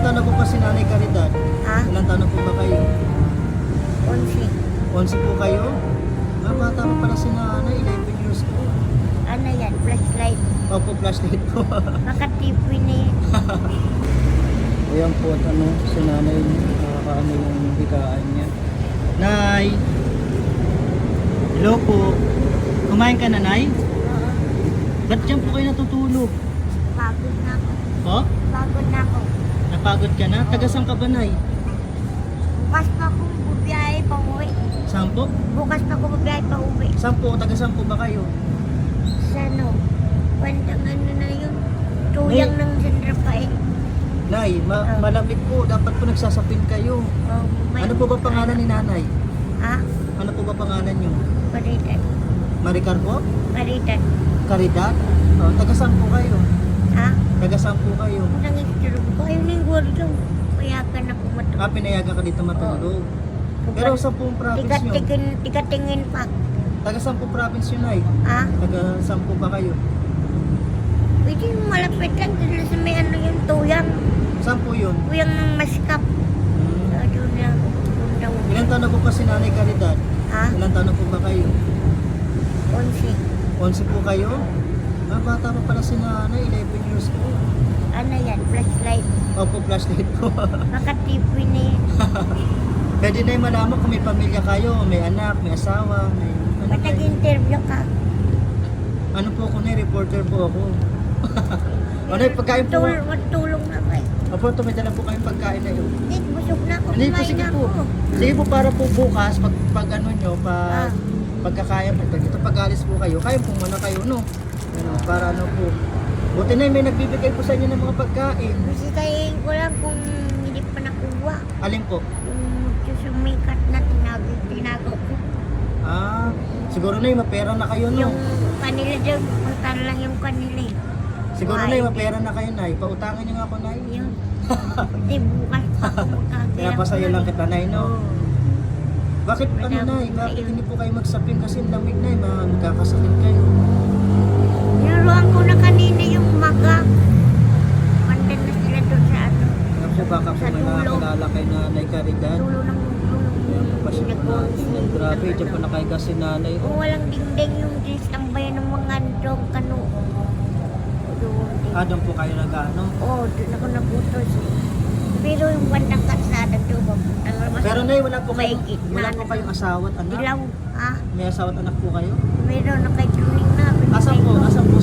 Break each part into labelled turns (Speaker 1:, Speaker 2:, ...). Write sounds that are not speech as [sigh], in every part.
Speaker 1: Ilan taon na po ba si Nanay Caridad?
Speaker 2: Ha?
Speaker 1: Ilan taon na po ba kayo?
Speaker 2: Onsi.
Speaker 1: 11 po kayo? Ah, bata pa pala si Nanay, 11 years old.
Speaker 2: Ano yan? Flashlight.
Speaker 1: Opo, flashlight po. [laughs]
Speaker 2: Makatipoy na yan.
Speaker 1: Ayan po at ano, si Nanay, nakakaano yung higaan niya. Nay! Hello po. Kumain ka na, Nay?
Speaker 2: Oo.
Speaker 1: Ba't dyan po kayo natutulog?
Speaker 2: Pagod na ako.
Speaker 1: Po?
Speaker 2: Pagod na ako.
Speaker 1: Napagod ka na? Tagasang ka ba, Nay?
Speaker 2: Bukas pa akong bubiyahe pa uwi.
Speaker 1: Saan po?
Speaker 2: Bukas pa akong bubiyahe pa uwi.
Speaker 1: Saan po? Tagasang po ba kayo?
Speaker 2: Sa ano? Kwentang ano na yun. Tuyang ng San Rafael.
Speaker 1: Nay, ma-
Speaker 2: Ah.
Speaker 1: malamig po. Dapat po nagsasapin kayo.
Speaker 2: Oh, may-
Speaker 1: Ano po ba pangalan ni Nanay?
Speaker 2: Ha?
Speaker 1: Ano po ba pangalan niyo?
Speaker 2: Paritan.
Speaker 1: Maricar po?
Speaker 2: Paritan.
Speaker 1: Caridad? Oh, tagasang po kayo?
Speaker 2: Ha?
Speaker 1: Tagasang po kayo?
Speaker 2: Unang Ayun yung gordo. Kaya ka na pumatulog.
Speaker 1: Ah, pinayagan ka dito matulog. Pero sa pong province nyo?
Speaker 2: Tigatingin, tigatingin pa.
Speaker 1: Tagasang po province yun ay?
Speaker 2: Ha?
Speaker 1: Tagasang po ba kayo?
Speaker 2: Pwede yung malapit lang. Dito sa may ano yung tuyang.
Speaker 1: Saan po yun?
Speaker 2: Tuyang ng maskap.
Speaker 1: Hmm.
Speaker 2: So, doon lang.
Speaker 1: Ilan taon na po pa si Nanay Caridad?
Speaker 2: Ha?
Speaker 1: Ilan taon na po ba kayo?
Speaker 2: Onsi.
Speaker 1: 11 po kayo? Ah, bata pa pala si Nanay, 11 years old.
Speaker 2: Ano yan? Flashlight.
Speaker 1: Opo, flashlight po. [laughs]
Speaker 2: Makatipoy na yan. [laughs]
Speaker 1: Pwede na yung malaman kung may pamilya kayo, may anak, may asawa, may... Ano,
Speaker 2: nag-interview ka?
Speaker 1: ano po ako na, reporter po ako. [laughs] ano yung pagkain po?
Speaker 2: Tul matulong na ba eh?
Speaker 1: Opo, ito may dala po kayong pagkain na yun.
Speaker 2: Hindi, busog na ako.
Speaker 1: Hindi po,
Speaker 2: Kumain
Speaker 1: sige
Speaker 2: na
Speaker 1: po.
Speaker 2: ako.
Speaker 1: Sige po, para po bukas, pag, pag ano nyo, pag,
Speaker 2: Ah.
Speaker 1: pagkakaya po, dito pag alis po kayo, kaya po muna kayo, no? Ano, para ano po. Buti na may nagbibigay po sa inyo ng mga pagkain.
Speaker 2: Bisitahin ko lang kung hindi pa nakuha.
Speaker 1: Alin po?
Speaker 2: Yung susumikat na tinago, tinago ko.
Speaker 1: Ah, siguro na yung mapera na kayo, no?
Speaker 2: Yung kanila dyan, punta lang yung kanila eh.
Speaker 1: Siguro na yung mapera na kayo, Nay. Pautangin nyo nga ako, Nay.
Speaker 2: Yun. Hindi, bukas pa ako.
Speaker 1: Kaya pa sa'yo lang kita, Nay, no?
Speaker 2: Oo.
Speaker 1: Bakit, ano, Nay? Bakit hindi po kayo magsapin? Kasi lamig, Nay. ma- Magkakasakit kayo. Caridad.
Speaker 2: Tulo ng tulong.
Speaker 1: Kaya po pa siya po natin. Ay, grabe, dyan po nakaiga si Nanay. Oh.
Speaker 2: walang dingding yung distambayan ng mga andong kano. Doon din.
Speaker 1: Ah, doon po kayo nag-ano.
Speaker 2: Oo, doon ako nabutos. Pero yung bandang kalsada doon, ang labas.
Speaker 1: Pero Nay, wala po
Speaker 2: gitna
Speaker 1: wala po
Speaker 2: na-
Speaker 1: kayong asawa at anak?
Speaker 2: Dilaw, ah.
Speaker 1: May asawa at anak po kayo?
Speaker 2: Meron na kay na.
Speaker 1: Asan po? Asan po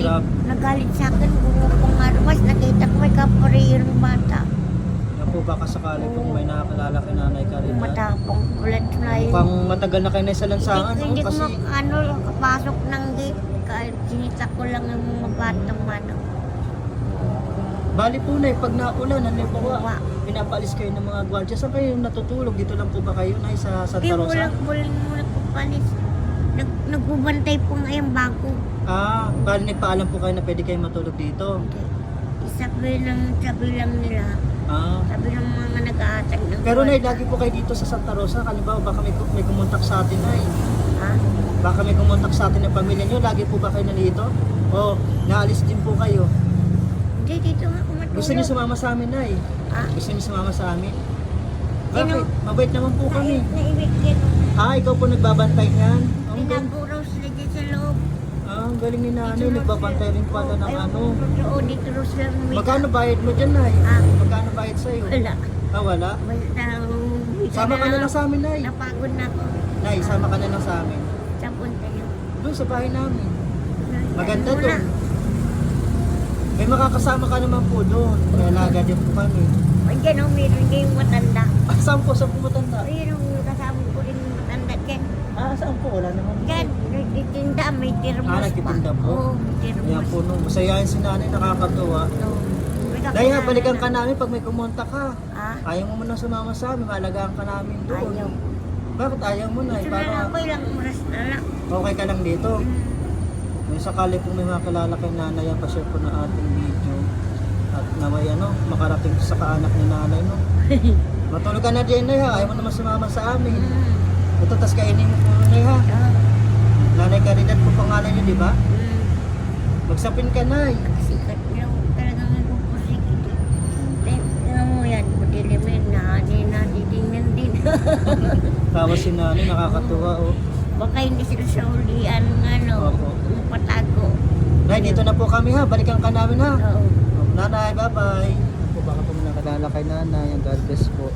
Speaker 2: Nagalit, nagalit sa akin, bumupong armas, nakita ko may kaparehong bata.
Speaker 1: Yan po baka sakali kung may nakakilala kay Nanay Caridad.
Speaker 2: Matapang ulat na yun.
Speaker 1: Mukhang matagal na kayo na sa lansangan,
Speaker 2: Hindi,
Speaker 1: no?
Speaker 2: hindi ko
Speaker 1: Kasi,
Speaker 2: mak- ano, kapasok ng gate. Kahit sinita ko lang yung mga batang ano.
Speaker 1: bali po na pag naulan, ano po ba?
Speaker 2: Wa.
Speaker 1: Pinapaalis kayo ng mga gwardiya. Saan kayo natutulog? Dito lang po ba kayo, Nay, sa Santa Rosa?
Speaker 2: walang buling muna ko panis. Nag, nagbubantay po nga yung bago.
Speaker 1: Ah, bali nagpaalam po kayo na pwede kayo matulog dito.
Speaker 2: Sabi ng sabi lang nila,
Speaker 1: Ah.
Speaker 2: sabi ng mga nag-aatag ng
Speaker 1: Pero Nay, lagi po kayo dito sa Santa Rosa. Halimbawa, baka may, may kumontak sa atin, Nay.
Speaker 2: Ha?
Speaker 1: Baka may kumontak sa atin ng pamilya nyo. Lagi po ba kayo nalito? O, naalis din po kayo.
Speaker 2: Hindi, dito nga ako matulog.
Speaker 1: Gusto niyo sumama sa amin, Nay?
Speaker 2: Ha?
Speaker 1: Gusto niyo sumama sa amin? Bakit? Mabait naman po kami.
Speaker 2: Nai- Naibig yan.
Speaker 1: Ah, ikaw po nagbabantay niyan? Ang galing.
Speaker 2: Sila dyan sa loob.
Speaker 1: Ah, ang galing ni nanay. Nagbabantay rin pala ng ano.
Speaker 2: Oo, dito raw sila lumita.
Speaker 1: Magkano bayad mo dyan, Nay?
Speaker 2: Ah,
Speaker 1: Magkano bayad sa'yo?
Speaker 2: wala.
Speaker 1: Ah, wala?
Speaker 2: Um,
Speaker 1: Sama ka na lang sa amin, Nay.
Speaker 2: Napagod na ako.
Speaker 1: Nay, sama ka na lang sa amin.
Speaker 2: Sa punta yun.
Speaker 1: Doon sa bahay namin. Maganda doon. May makakasama ka naman po doon. May alaga din po kami.
Speaker 2: Dyan o, meron dyan yung matanda.
Speaker 1: Ah, saan po? Saan po matanda?
Speaker 2: Ayun o, kasama ko rin yung matanda dyan.
Speaker 1: Ah, saan po? Wala naman.
Speaker 2: Dyan, nagtitinda, may termos
Speaker 1: Ah,
Speaker 2: pa.
Speaker 1: nagtitinda po?
Speaker 2: Oo, may termos.
Speaker 1: Ayan po, no. Masayahin si nanay, nakakatuwa.
Speaker 2: Oo. May
Speaker 1: Dahil balikan ka namin pag may kumonta ka.
Speaker 2: Ah,
Speaker 1: Ayaw mo muna sumama sa amin, maalagaan ka namin doon.
Speaker 2: ayaw.
Speaker 1: Bakit ayaw mo na?
Speaker 2: Gusto na
Speaker 1: Para
Speaker 2: lang ako ilang oras na lang.
Speaker 1: okay ka lang dito.
Speaker 2: Mm.
Speaker 1: Yung sakali kung may mga kilala kay nanay, pa-share po na ating video. At naway ano, makarating sa kaanak ni nanay, no? [laughs] Matulog ka na din, Nay, ha? Ayaw mo naman sumama sa amin.
Speaker 2: Mm.
Speaker 1: Ito, tas kainin mo po, Nay, ha?
Speaker 2: Ah.
Speaker 1: Nanay Caridad po pangalan niyo, di ba?
Speaker 2: Mm.
Speaker 1: Magsapin ka, Nay.
Speaker 2: Sikat niya. Talagang nagpupusikit. Tingnan mo yan. Madilimig na. Hindi na. Didingnan din. [laughs]
Speaker 1: Tawa si nanay, nakakatuwa, oh.
Speaker 2: Baka hindi sila sa ulian ng ano.
Speaker 1: Opo.
Speaker 2: Patago.
Speaker 1: Nay, dito na po kami, ha? Balikan ka namin, ha?
Speaker 2: Oo.
Speaker 1: Nanay, bye-bye. Po, baka po manakadala kay nanay. Ang God bless po.